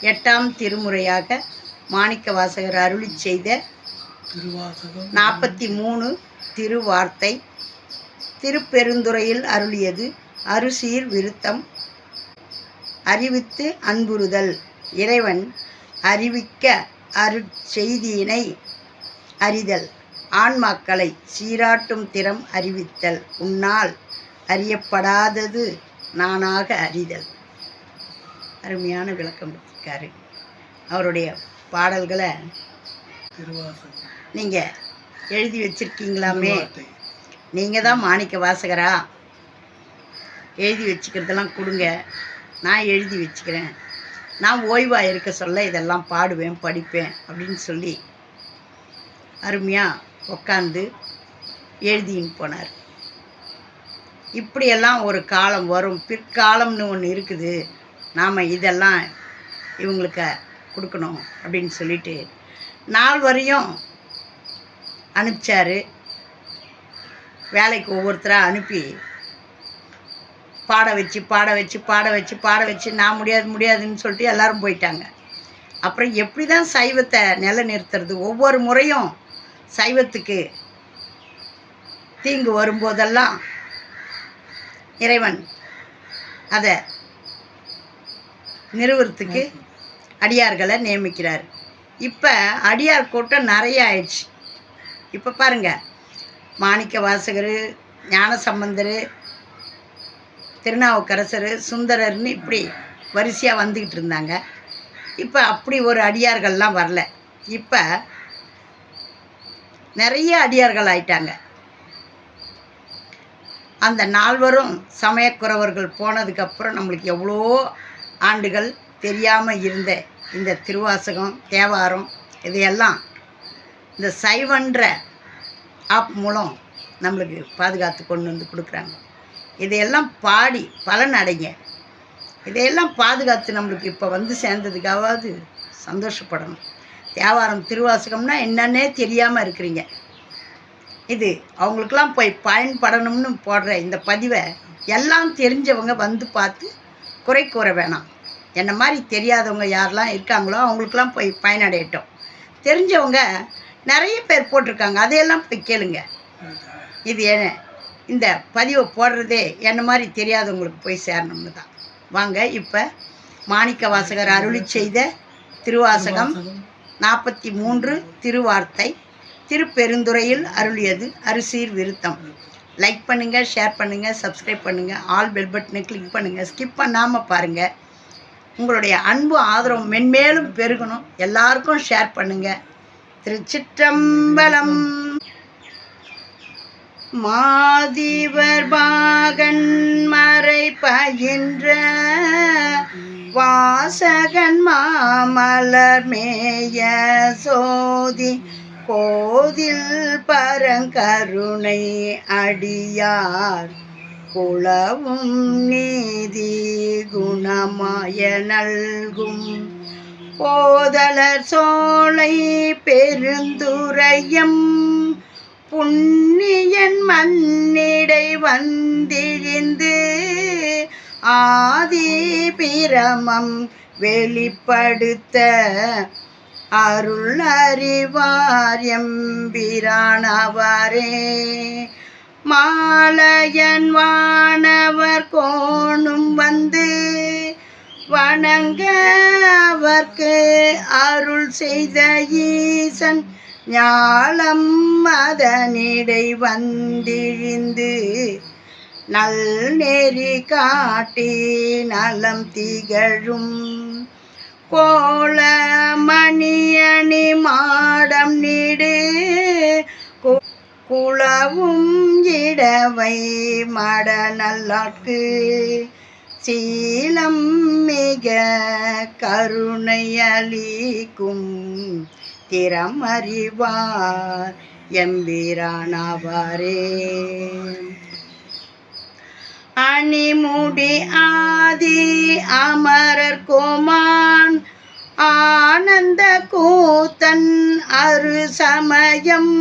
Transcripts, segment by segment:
எட்டாம் திருமுறை எட்டாம் திருமுறையாக மாணிக்க வாசகர் அருளி செய்த திருவாசகம். நாற்பத்தி மூணு திருவார்த்தை திருப்பெருந்துறையில் அருளியது. அருசீர் விருத்தம். அறிவித்து அன்புறுதல். இறைவன் அறிவிக்க அருட்செய்தியினை அறிதல். ஆன்மாக்களை சீராட்டும் திறம் அறிவித்தல். உன்னால் அறியப்படாதது நானாக அறிதல். அருமையான விளக்கம் கொடுத்திருக்காரு அவருடைய பாடல்களை நீங்கள் எழுதி வச்சிருக்கீங்களாமே. நீங்கள் தான் மாணிக்க வாசகரா. எழுதி வச்சுக்கிறதெல்லாம் கொடுங்க. நான் எழுதி வச்சுக்கிறேன். நான் ஓய்வாக இருக்க சொல்ல இதெல்லாம் பாடுவேன் படிப்பேன் அப்படின்னு சொல்லி அருமையாக உட்காந்து எழுதின்னு போனார். இப்படியெல்லாம் ஒரு காலம் வரும். பிற்காலம்னு ஒன்று இருக்குது. நாம் இதெல்லாம் இவங்களுக்கு கொடுக்கணும் அப்படின்னு சொல்லிட்டு நாள் வரையும் அனுப்பிச்சாரு. வேலைக்கு ஒவ்வொருத்தராக அனுப்பி பாட வச்சு பாட வச்சு பாட வச்சு பாட வச்சு நான் முடியாது முடியாதுன்னு சொல்லிட்டு எல்லாரும் போயிட்டாங்க. அப்புறம் எப்படி தான் சைவத்தை நிலைநிறுத்துறது? ஒவ்வொரு முறையும் சைவத்துக்கு தீங்கு வரும்போதெல்லாம் இறைவன் அதை நிறுவனத்துக்கு அடியார்களை நியமிக்கிறார். இப்போ அடியார் கூட்டம் நிறைய ஆயிடுச்சு. இப்போ பாருங்கள் மாணிக்க வாசகர் ஞானசம்பந்தர் திருநாவுக்கரசர் சுந்தரர்னு இப்படி வரிசையாக வந்துக்கிட்டு இருந்தாங்க. இப்போ அப்படி ஒரு அடியார்கள்லாம் வரல. இப்போ நிறைய அடியார்கள் ஆயிட்டாங்க. அந்த நால்வரும் சமயக்குறவர்கள் போனதுக்கப்புறம் நம்மளுக்கு எவ்வளோ ஆண்டுகள் தெரியாமல் இருந்த இந்த திருவாசகம் தேவாரம் இதையெல்லாம் இந்த சைவன்ற ஆப் மூலம் நம்மளுக்கு பாதுகாத்து கொண்டு வந்து கொடுக்குறாங்க. இதையெல்லாம் பாடி பலன் அடைங்க. இதையெல்லாம் பாதுகாத்து நம்மளுக்கு இப்போ வந்து சேர்ந்ததுக்காவது சந்தோஷப்படணும். தேவாரம் திருவாசகம்னா என்னன்னே தெரியாமல் இருக்கிறீங்க. இது அவங்களுக்கெல்லாம் போய் பயன்படணும்னு போடுற இந்த பதிவை எல்லாம் தெரிஞ்சவங்க வந்து பார்த்து குறை கூற வேணாம். என்ன மாதிரி தெரியாதவங்க யாரெல்லாம் இருக்காங்களோ அவங்களுக்கெல்லாம் போய் பயனடையட்டும். தெரிஞ்சவங்க நிறைய பேர் போட்டிருக்காங்க. அதையெல்லாம் போய் கேளுங்க. இது என்ன? இந்த பதிவை போடுறதே என்ன மாதிரி தெரியாதவங்களுக்கு போய் சேரணும்னு தான். வாங்க இப்போ மாணிக்க வாசகர் அருளி செய்த திருவாசகம் நாற்பத்தி மூன்று திருவார்த்தை திருப்பெருந்துறையில் அருளியது அரிசீர் விருத்தம். லைக் பண்ணுங்கள் ஷேர் பண்ணுங்கள் சப்ஸ்கிரைப் பண்ணுங்கள் ஆல் பெல் பட்டனை கிளிக் பண்ணுங்கள் ஸ்கிப் பண்ணாமல் பாருங்கள் உங்களுடைய அன்பு ஆதரவு மென்மேலும் பெருகணும். எல்லாருக்கும் ஷேர் பண்ணுங்கள் திருச்சிற்றம்பலம். மாதிவர் பாகன் மறை பயின்ற வாசகன் மாமலர் மேய சோதி போதில் பரங்கருணை அடியார் குளவும் நீதி குணமாய நல்கும். போதலர் சோலை பெருந்துரையம் புண்ணியன் மண்ணிடை வந்திழிந்து ஆதி பிரமம் வெளிப்படுத்த அருள் அறிவார் எம்பிரானவரே. மாலையன் வானவர் கோணும் வந்து வணங்க அவர்க்கு அருள் செய்த ஈசன். ஞாலம் அதனிடை வந்திழிந்து நல் நெறி காட்டி நலம் திகழும். கோல மணியணி மாடம் நீடு. குளவும் இடவை மட நல்லாட்கு சீலம் மிக கருணையளிக்கும் திறமறிவார் எம்பிரானாவாரே. அணிமுடி ஆதி அமரர் கோமான் ஆனந்த கூத்தன் அரு சமயம்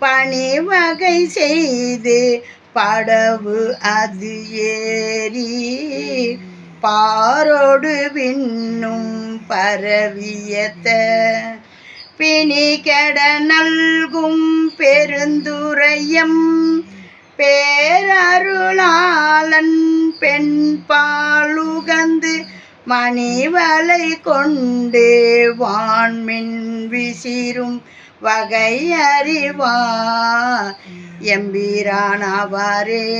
பணிவகை செய்து படவு அது ஏறி பாரோடு விண்ணும் பரவியத்த பிணி கெட நல்கும் பெருந்துரையம் பேரருளாளன் பெண் பாலுகந்து மணிவலை கொண்டு வான்மின் விசிறும் வகை அறிவார். எம்பீரானவரே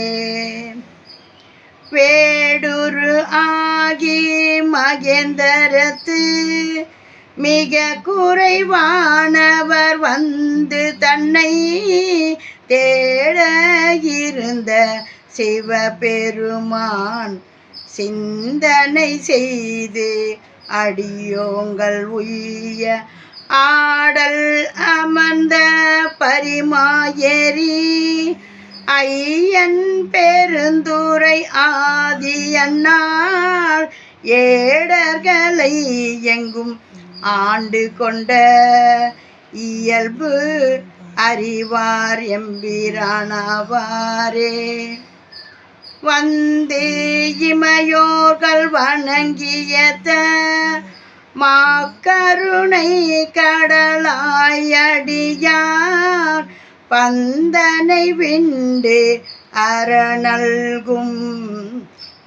வேடுரு ஆகி மகேந்தரத்து மிக குறைவானவர் வந்து தன்னை தேட இருந்த சிவபெருமான். சிந்தனை செய்து அடியோங்கள் உய்ய. ஆடல் அமர்ந்த பரிமாயேரி ஐயன் பெருந்துரை ஆதியன்னார் ஏடர்களை எங்கும் ஆண்டு கொண்ட இயல்பு அறிவார் எம்பிரானாவாரே. வந்து இமையோர்கள் வணங்கியத மாக்கருணை கடலாயடியார் பந்தனை விண்டு அரணல்கும்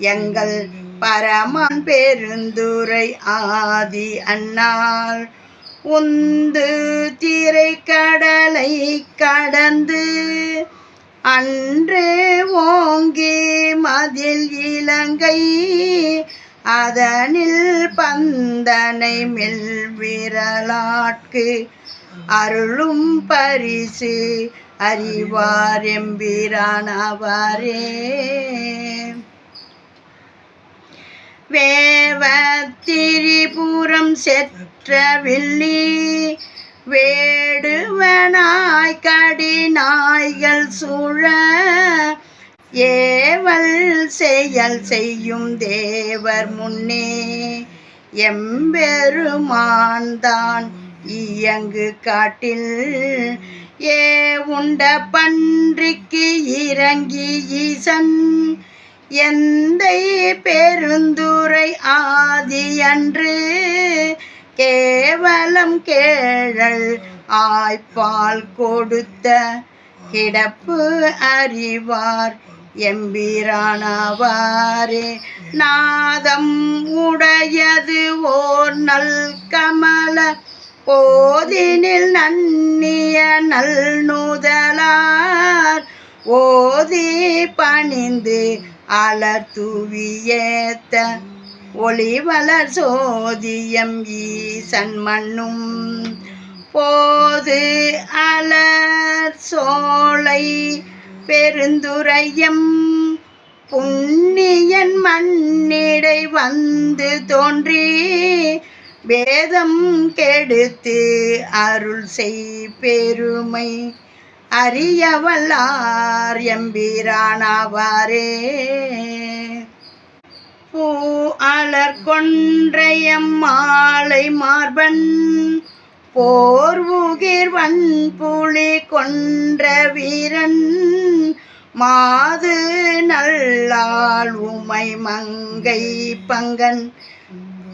எங்கள் பரமன் பெருந்துரை ஆதி அண்ணால் உந்து திரை கடலை கடந்து அன்று ஓங்கி மதில் இலங்கை. அதனில் பந்தனை மெல்விரலாட்கு அருளும் பரிசு அறிவார் எம்பிரானவரே. வேவத்திரிபுரம் செற்ற வில்லி. வேடுவனாய் கடிநாய்கள் சூழ ஏவல் செயல் செய்யும் தேவர் முன்னே எம்பெருமான் தான் இயங்கு காட்டில் ஏ உண்ட பன்றிக்கு இறங்கி ஈசன் எந்தை பெருந்துரை ஆதி அன்று கேவலம் கேழல் ஆய்ப்பால் கொடுத்த கிடப்பு அறிவார் எம்பிரானவாரே. நாதம் உடையது ஓர் நல் கமல போதினில் நன்னிய நல் நுதலார். ஓதி பணிந்து அலர் தூவியேத்த ஒளிவளர் சோதியம் ஈசன் மண்ணும். போது அலர் சோலை பெருந்துரையம். புண்ணியன் மண்ணிடை வந்து தோன்றி வேதம் கெடுத்து அருள் செய் பெருமை. அறியவல்லார் எம்பிரானவாரே பூ அலர் கொன்றையம் மாலை மார்பன். போர் உகிர் வன்புலி கொன்ற வீரன். மாது நல்லாள் உமை மங்கை பங்கன்.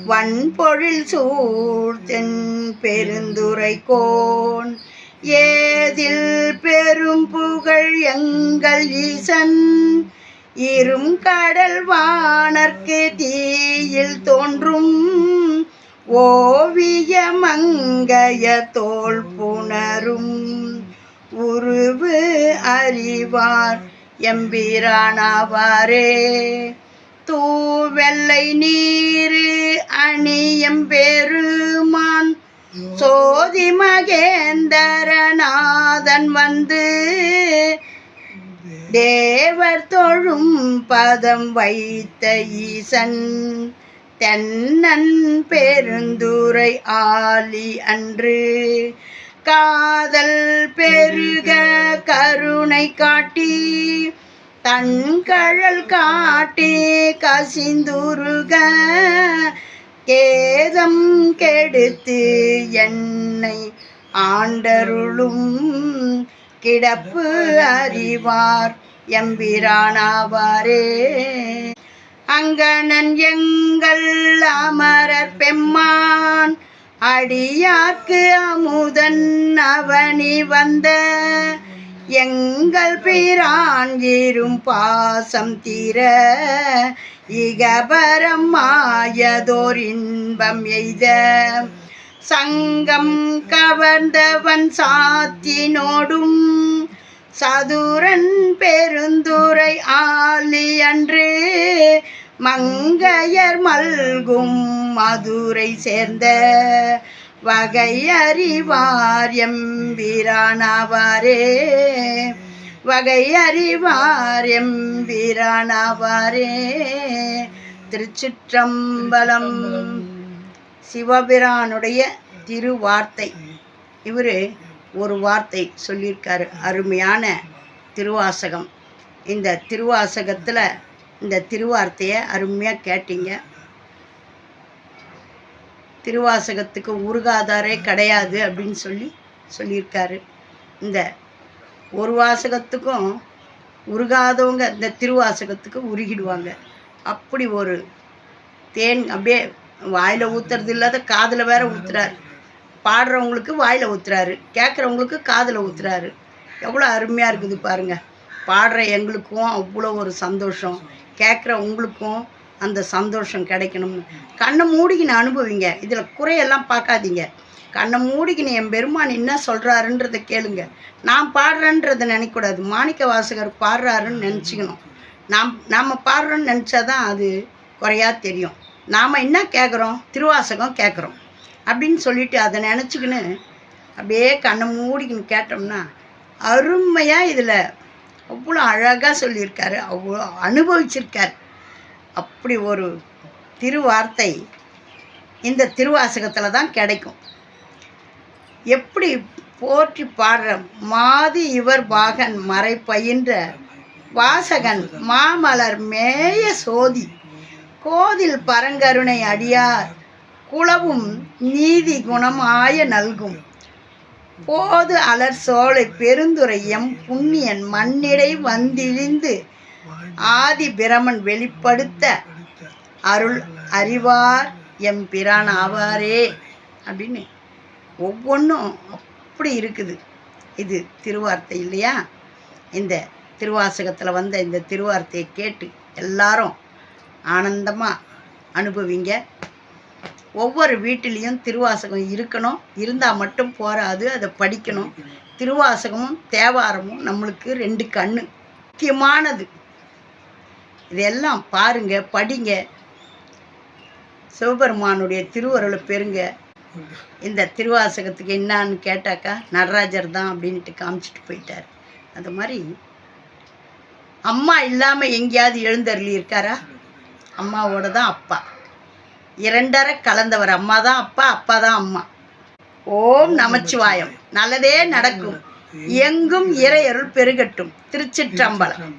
வன்பொழில் சூழ்த்தென் பெருந்துரை கோன். ஏதில் பெரும் புகழ் எங்கள் ஈசன். இரும் கடல் வானர்க்கு தீயில் தோன்றும் ஓவிய மங்கைய தோல் புணரும். உருவு அறிவார் எம்பிரானவாரே. தூவெள்ளை நீரு அணியம் பெருமான் சோதி மகேந்தரநாதன் வந்து தேவர் தொழும் பதம் வைத்த ஈசன் தென்னன் பெருந்துரை ஆலி அன்று. காதல் பெருக கருணை காட்டி தன்கழல் காட்டி கசிந்துருக. கேதம் கெடுத்து என்னை ஆண்டருளும் கிடப்பு அறிவார். எம்பிரானாவாரே. அங்கணன் எங்கள் அமரர் பெம்மான் அடியார்க்கு அமுதன் அவனி வந்த. எங்கள் பிரான் இரும் பாசம் தீர இகபரம் மாயதோர் இன்பம் எய்த. சங்கம் கவர்ந்தவன் சாத்தினோடும் சதுரன் பே அன்று மங்கையர் மல்கும் மதுரை சேர்ந்த வகை அறிவார் எம்பிரானாவாரே. வகை அறிவார் எம்பிரானாவாரே. திருச்சிற்றம்பலம் சிவபிரானுடைய திருவார்த்தை. இவர் ஒரு வார்த்தை சொல்லியிருக்காரு. அருமையான திருவாசகம். இந்த திருவாசகத்தில் இந்த திருவார்த்தையை அருமையாக கேட்டீங்க. திருவாசகத்துக்கு உருகாதாரே கிடையாது அப்படின்னு சொல்லி சொல்லியிருக்காரு. இந்த ஒரு வாசகத்துக்கும் உருகாதவங்க இந்த திருவாசகத்துக்கு உருகிடுவாங்க. அப்படி ஒரு தேன் அப்படியே வாயில் ஊற்றுறது இல்லாத காதில் வேற ஊற்றுறாரு பாடுறவங்களுக்கு வாயில் ஊற்றுறாரு கேட்குறவங்களுக்கு காதில் ஊற்றுறாரு எவ்வளோ அருமையாக இருக்குது பாருங்கள் பாடுற எங்களுக்கும் அவ்வளோ ஒரு சந்தோஷம். கேட்குற உங்களுக்கும் அந்த சந்தோஷம் கிடைக்கணும்னு. கண்ணை மூடிக்கின்னு அனுபவிங்க. இதில் குறையெல்லாம் பார்க்காதீங்க. கண்ணை மூடிக்கின்னு என் பெருமான் என்ன சொல்கிறாருன்றதை கேளுங்க. நான் பாடுறேன்றதை நினைக்கக்கூடாது. மாணிக்க வாசகர் பாடுறாருன்னு நினச்சிக்கணும். நாம் நாம் பாடுறோன்னு நினச்சா தான் அது குறையாக தெரியும். நாம் என்ன கேட்குறோம்? திருவாசகம் கேட்குறோம். அப்படின்னு சொல்லிட்டு அதை நினச்சிக்கின்னு அப்படியே கண்ணை மூடிக்கின்னு கேட்டோம்னா அருமையாக இதில் அவ்வளோ அழகாக சொல்லியிருக்காரு. அவ்வளோ அனுபவிச்சிருக்கார். அப்படி ஒரு திருவார்த்தை இந்த திருவாசகத்தில் தான் கிடைக்கும். எப்படி போற்றி பாடுற மாதி இவர் பாகன் மறை பயின்ற வாசகன் மாமலர் மேய சோதி கோதில் பரங்கருணை அடியார் குளவும் நீதி குணமாய நல்கும். போது அலர் சோலை பெருந்துரை எம் புண்ணியன் மண்ணிடை வந்திழிந்து ஆதி பிரமன் வெளிப்படுத்த அருள் அறிவார் எம் பிரான் ஆவாரே. அப்படின்னு ஒவ்வொன்றும் அப்படி இருக்குது. இது திருவார்த்தை இல்லையா? இந்த திருவாசகத்தில் வந்த இந்த திருவார்த்தையை கேட்டு எல்லாரும் ஆனந்தமாக அனுபவிங்க. ஒவ்வொரு வீட்டிலையும் திருவாசகம் இருக்கணும். இருந்தால் மட்டும் போராது அதை படிக்கணும். திருவாசகமும் தேவாரமும் நம்மளுக்கு ரெண்டு கண்ணு. முக்கியமானது. இதெல்லாம் பாருங்க படிங்க. சிவபெருமானுடைய திருவருளை பெறுங்க. இந்த திருவாசகத்துக்கு என்னான்னு கேட்டாக்கா நடராஜர் தான் அப்படின்ட்டு காமிச்சிட்டு போயிட்டார். அது மாதிரி அம்மா இல்லாமல் எங்கேயாவது எழுந்தருளி இருக்காரா அம்மாவோட தான் அப்பா. இரண்டரை கலந்தவர். அம்மா தான் அப்பா அப்பா தான் அம்மா. ஓம் நமச்சிவாயம். நல்லதே நடக்கும். எங்கும் இறையருள் பெருகட்டும். திருச்சிற்றம்பலம்.